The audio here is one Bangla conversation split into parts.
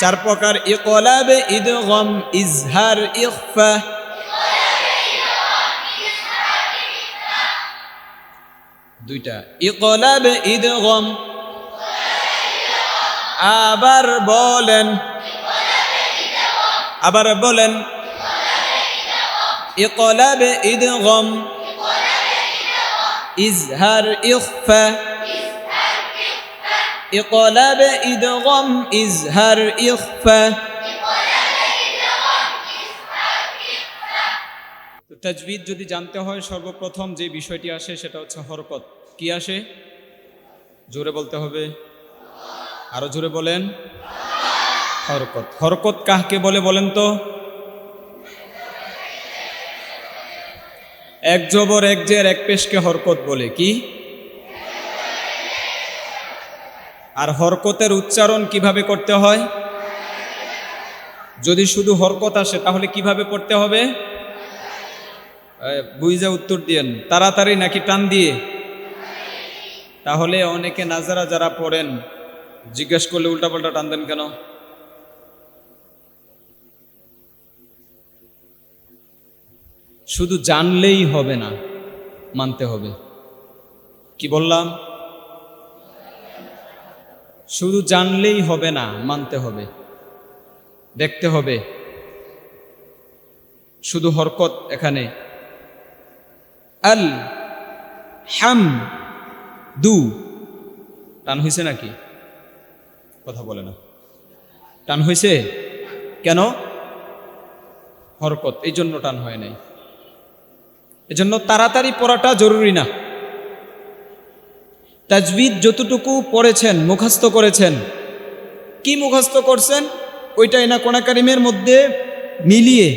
চার প্রকার ইকলাব ইদগম, ইজহার, ইখফা। দুইটা, ইকলাব ইদগম। আবার বলেন আবার বলেন, ইকলাব ইদগম, ইজহার, ইখফা। ইদগম ইজহার ইখফা তো তাজবিদ যদি জানতে হয়, সর্বপ্রথম যে বিষয়টি আসে সেটা হচ্ছে হরকত। কি আসে? জোরে বলতে হবে। আরও জোরে বলেন। হরকত। হরকত কাহকে বলে বলেন তো? এক জবর, এক জের, এক পেশকে হরকত বলে। কি? আর হরকতের উচ্চারণ কীভাবে করতে হয়? যদি শুধু হরকত আসে, তাহলে কীভাবে পড়তে হবে? বুঝা উত্তর দিয়েন। তাড়াতাড়ি নাকি টান দিয়ে? তাহলে অনেকে নাজারা যারা পড়েন, জিজ্ঞেস করলে উল্টাপাল্টা টান দেন কেন? শুধু জানলেই হবে না, মানতে হবে। কি বললাম? শুধু জানলেই হবে না, মানতে হবে, দেখতে হবে। শুধু হরকত এখানে। আল হাম দু। টান হয়েছে নাকি? কথা বলে না। টান হয়েছে কেন? হরকত এই জন্য টান হয় নাই। এজন্য তাড়াতাড়ি পড়াটা জরুরি না। তাজবিদ যতটুকু পড়েছেন, মুখস্থ করেছেন। কি মুখস্থ করছেন? ওইটা এনা কোনাকারিমের মধ্যে মিলিয়ে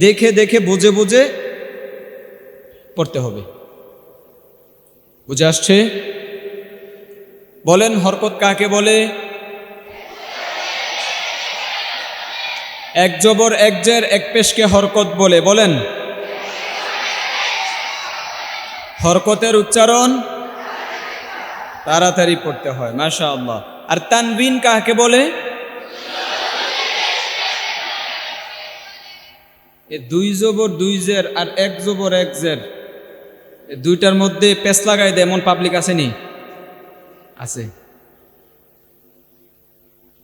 দেখে দেখে বুঝে বুঝে পড়তে হবে। বুঝে আসছে? বলেন, হরকত কাকে বলে? এক জবর, এক জের, এক পেশকে হরকত বলে। বলেন। হরকতের উচ্চারণ তাড়াতাড়ি পড়তে হয় মাশা আল্লাহ আর তানবিন কাকে বলে? এ দুই জবর দুই জের আর এক জবর এক জের। দুইটার মধ্যে পেস লাগাই দেয়, এমন পাবলিক আসেনি আছে।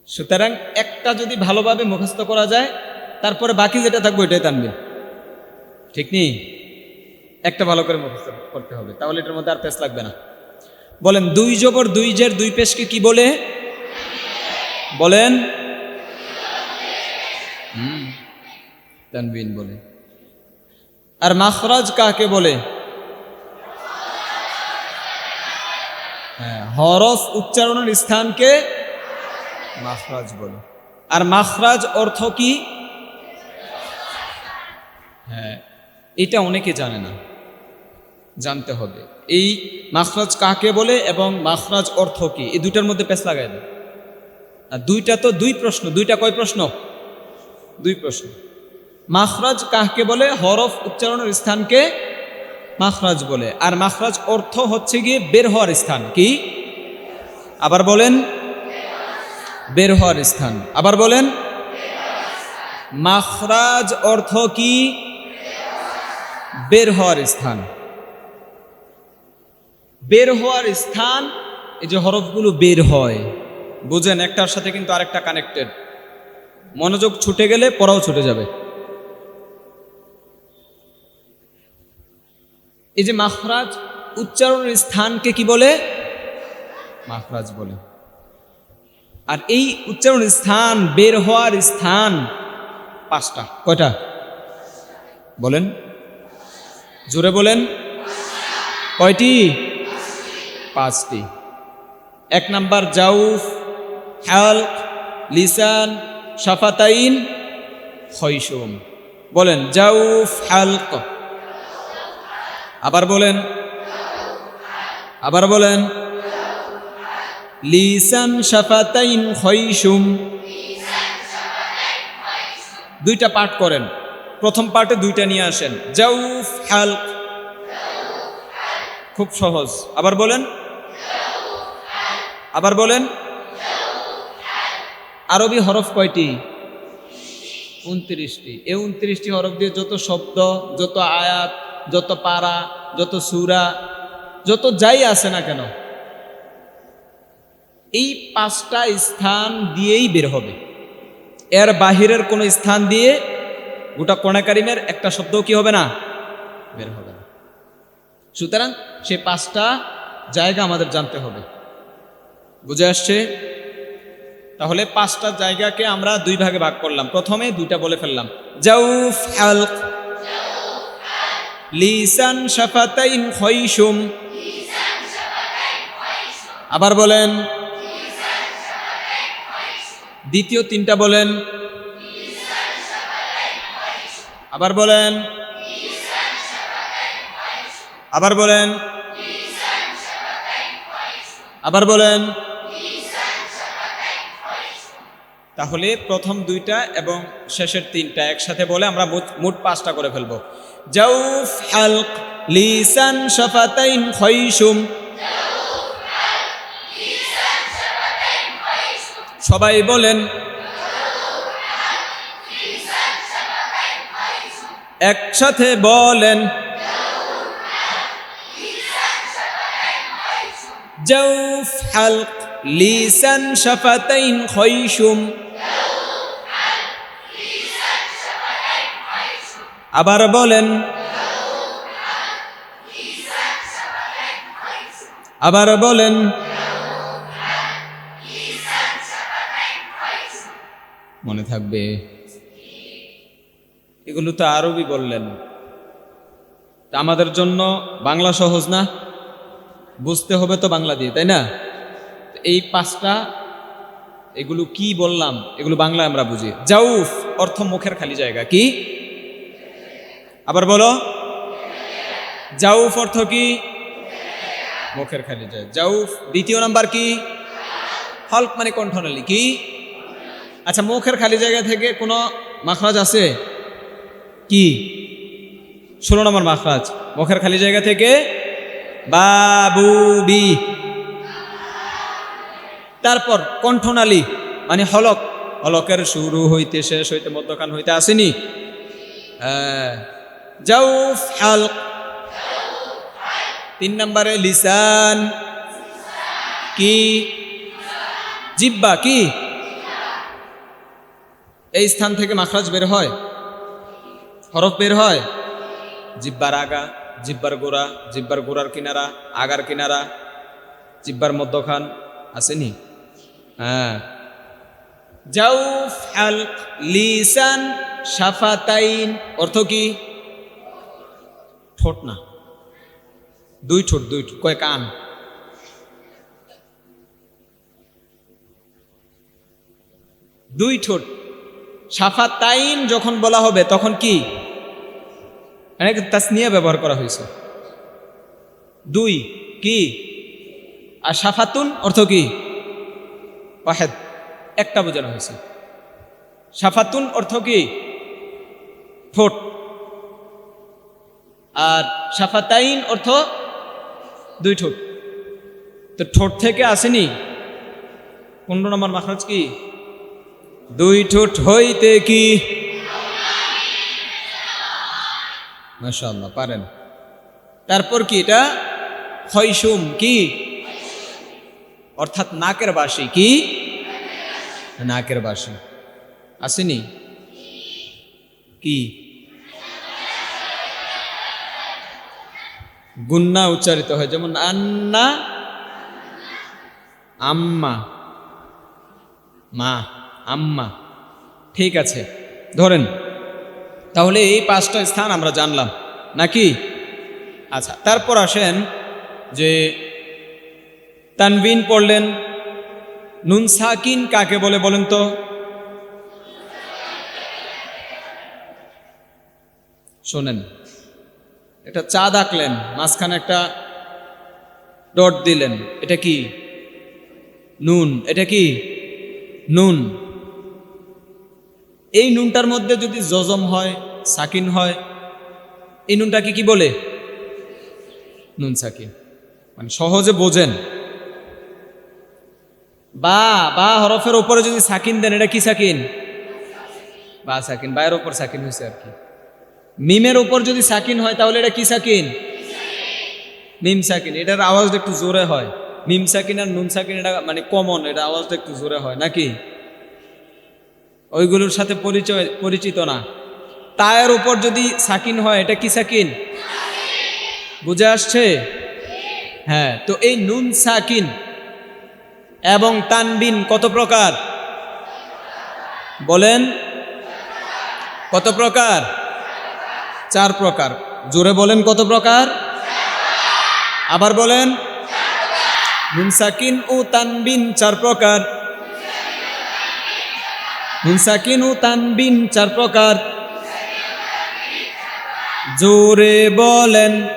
সুতরাং একটা যদি ভালোভাবে মুখস্থ করা যায়, তারপরে বাকি যেটা থাকবে ওইটাই টানবে ঠিক নেই একটা ভালো করে মুখস্থ করতে হবে, তাহলে এটার মধ্যে আর পেস লাগবে না। বলেন, দুই জবর, দুই জের, দুই পেশকে কি বলে? বলেন। তানবিন বলে। আর মাখরাজ কাকে বলে? হ্যাঁ হরফ উচ্চারণের স্থানকে মাখরাজ বলে। আর মাখরাজ অর্থ কি? হ্যাঁ এটা অনেকে জানে না। জানতে হবে। এই মাখরাজ কাকে বলে এবং মাখরাজ অর্থ কি? এই দুইটার মধ্যে পেছ লাগাই দেয় আর দুইটা তো দুই প্রশ্ন। দুইটা কয় প্রশ্ন? দুই প্রশ্ন। মাখরাজ কাকে বলে? হরফ উচ্চারণের স্থানকে মাখরাজ বলে। আর মাখরাজ অর্থ হচ্ছে গিয়ে বের হওয়ার স্থান। কি? আবার বলেন, বের হওয়ার স্থান। আবার বলেন, মাখরাজ অর্থ কি? বের হওয়ার স্থান। বের হওয়ার স্থান, এই যে হরফগুলো বের হয়। বুঝেন, একটার সাথে কিন্তু আরেকটা কানেক্টেড মনোযোগ ছুটে গেলে পড়াও ছুটে যাবে। এই যে মাখরাজ, উচ্চারণের স্থানকে কি বলে? মাখরাজ বলে। আর এই উচ্চারণের স্থান, বের হওয়ার স্থান পাঁচটা। কয়টা? বলেন। জোরে বলেন। কয়টি? পাঁচটি। এক নাম্বার, জাউফ হাল লিসান সাফাতাইন খৈসুম বলেন, জাউফ, হালক। আবার বলেন আবার বলেন, লিসান সাফাতাইন খৈসুম দুইটা পাঠ করেন। প্রথম পার্টে দুইটা নিয়ে আসেন। জাউফ, হালক। খুব সহজ। আবার বলেন আবার বলেন, আরবি হরফ কয়টি? উনত্রিশটি। এই উনত্রিশটি হরফ দিয়ে যত শব্দ, যত আয়াত, যত পারা, যত সুরা, যত যাই আছে না কেন, এই পাঁচটা স্থান দিয়েই বের হবে। এর বাহিরের কোনো স্থান দিয়ে গোটা কোরআন কারিমের একটা শব্দও কি হবে না? বের হবে না। সুতরাং সে পাঁচটা জায়গা আমাদের জানতে হবে। বুঝে আসছে? তাহলে পাঁচটা জায়গাকে আমরা দুই ভাগে ভাগ করলাম। প্রথমে দুইটা বলে ফেললাম। জাউফ হালক। লিসান শাফাতাইন খৈশুম। আবার বলেন, দ্বিতীয় তিনটা বলেন, আবার বলেন আবার বলেন আবার বলেন তাহলে প্রথম দুইটা এবং শেষের তিনটা একসাথে বলে আমরা মোট- পাঁচটা করে ফেলব। সবাই বলেন, একসাথে বলেন, জাউফ হালক লিসান শাফাতাইন খৈশুম আবার বলেন আবার বলেন, মনে থাকবে। এগুলো তো আরবি বললেন। আমাদের জন্য বাংলা সহজ না? বুঝতে হবে তো বাংলা দিয়ে, তাই না? এই পাঁচটা, এগুলো কি বললাম? এগুলো বাংলায় আমরা বুঝি। জাউফ অর্থ মুখের খালি জায়গা। কি? আবার বলো। জাউফ অর্থ কি? মুখের খালি জায়গা। জাউফ, দ্বিতীয় নাম্বার কি? হল্ক মানে কণ্ঠনালী। কি? আচ্ছা মুখের খালি জায়গা থেকে কোনো মাখরাজ আছে? কি? ষোলো নম্বর মাখরাজ। মুখের খালি জায়গা থেকে বাবু বি। তারপর কণ্ঠনালী মানে হলক। হলকের শুরু হইতে শেষ হইতে মধ্যখান হইতে আসেনি। হ্যাঁ। জাউফ হালক। তিন নম্বরে লিসান। কি? জিব্বা, কি? এই স্থান থেকে মাখরাজ বের হয়। হরফ বের হয়। জিব্বার আগা, জিব্বার গোড়া, জিব্বার গোড়ার কিনারা, আগার কিনারা, জিব্বার মধ্যখান আসেনি। হ্যাঁ। জাউফ হালক লিসান শাফাতাইন অর্থ কি? ঠোঁট না। দুই ঠোঁট দুই ঠোঁট কয় কান দুই ঠোঁট। সাফাতাইন যখন বলা হবে, তখন কি? এখানে তাসনিয়া ব্যবহার করা হয়েছে। দুই, কি? আর সাফাতুন অর্থ কি? ওয়াহেদ, একটা বোঝানো হয়েছে। সাফাতুন অর্থ কি? ঠোঁট। আর সাফাতাইন অর্থ দুই ঠোঁট। তো ঠোঁট থেকে আসেনি। পনেরো নম্বর মাখরাজ কি? দুই ঠোঁট হইতে কি? পারেন। তারপর কি এটা? খৈসুম কি? অর্থাৎ নাকের বাসি কি? নাকের বাসি। আসেনি? কি? গুন্না উচ্চারিত হয়, যেমন আন্না, আম্মা, মা, আম্মা। ঠিক আছে, ধরেন। তাহলে এই পাঁচটা স্থান আমরা জানলাম, নাকি? আচ্ছা তারপর আসেন যে তানবিন পড়লেন, নুন সাকিন কাকে বলে বলেন তো? শোনেন, একটা চাঁদ আঁকলেন মাঝখানে একটা ডট দিলেন, এটা কি? নুন, এটা কি? নুন। এই নুনটার মধ্যে যদি জজম হয়, সাকিন হয়, এই নুনটাকে কি বলে? নুন সাকিন। মানে সহজে বোঝেন। বা বা হরফের উপরে যদি সাকিন দেন, এটা কি সাকিন? বা সাকিন, বায়ের উপর সাকিন হয়েছে আর কি। মিমের উপর যদি সাকিন হয়, তাহলে এটা কি সাকিন? মিম সাকিন, এটার আওয়াজটা একটু জোরে হয়। মিম সাকিন আর নুন সাকিন, এটা মানে কমন এটা আওয়াজটা একটু জোরে হয়, নাকি? ওইগুলোর সাথে পরিচয়, পরিচিত না। তায়ের উপর যদি সাকিন হয়, এটা কি সাকিন? বুঝে আসছে? হ্যাঁ তো এই নুন সাকিন এবং তানবিন কত প্রকার? বলেন। কত প্রকার? চার প্রকার। জোরে বলেন কত প্রকার? আবার বলেন। নুন সাকিন ও তানবিন চার প্রকার। নুন সাকিন ও তানবিন চার প্রকার। জোরে বলেন।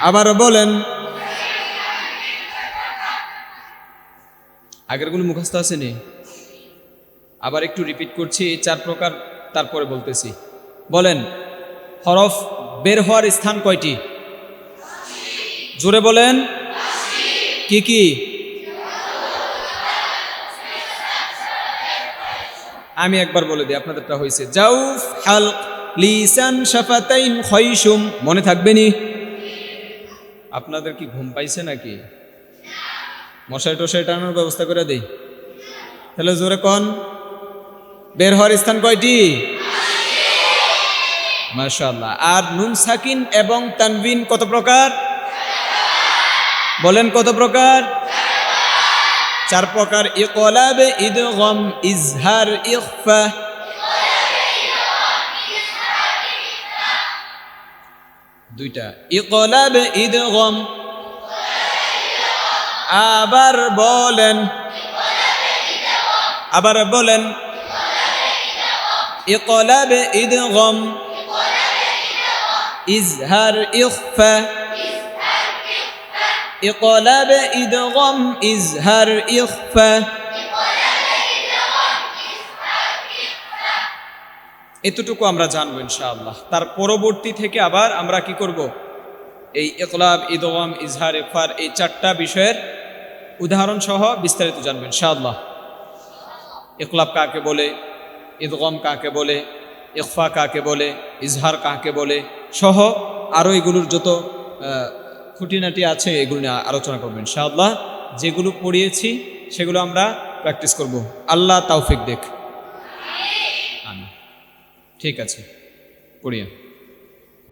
আবার বলেন। আগেরগুলো মুখস্থ আসেনি? আবার একটু রিপিট করছি এই চার প্রকার, তারপরে বলতেছি। বলেন, হরফ বের হওয়ার স্থান কয়টি? জোরে বলেন। কি কি? আমি একবার বলে দিই, আপনাদেরটা হয়েছে। জাউফ হালক লিসান শাফাতাইন খয়সুম মনে থাকবে নি? আপনাদের কি ঘুম পাইছে নাকি? মশাই টশাই টানানোর ব্যবস্থা করে দেই। তাহলে জোরে কন। বের হওয়ার স্থান কয়টি? মাশাআল্লাহ। আর নুন সাকিন এবং তানবিন কত প্রকার? বলেন কত প্রকার? চার প্রকার। ইকলাবে ইদগম, ইজহার, ইখফা। দুইটা। ইকলাবে ইদগম আবার বলেন। আবার বলেন। ইকলাবে ইদগম ইজহার ইখফা। ইকলাবে ইদগম ইজহার ইখফা। এতটুকু আমরা জানব ইনশাআল্লাহ। তার পরবর্তী থেকে আবার আমরা কি করব? এই ইকলাব ইদগম ইজহার ইফার এই চারটা বিষয়ের উদাহরণ সহ বিস্তারিত জানবেন ইনশাআল্লাহ। ইকলাব কাকে বলে ঈদগম কাকে বলে ইকফা কাকে বলে, ইজহার কাকে বলে, সহ আরও এগুলোর যত খুঁটিনাটি আছে, এগুলো নিয়ে আলোচনা করবেন ইনশাআল্লাহ। যেগুলো পড়িয়েছি, সেগুলো আমরা প্র্যাকটিস করব। আল্লাহ তাওফিক দেখ। ঠিক আছে পড়িয়া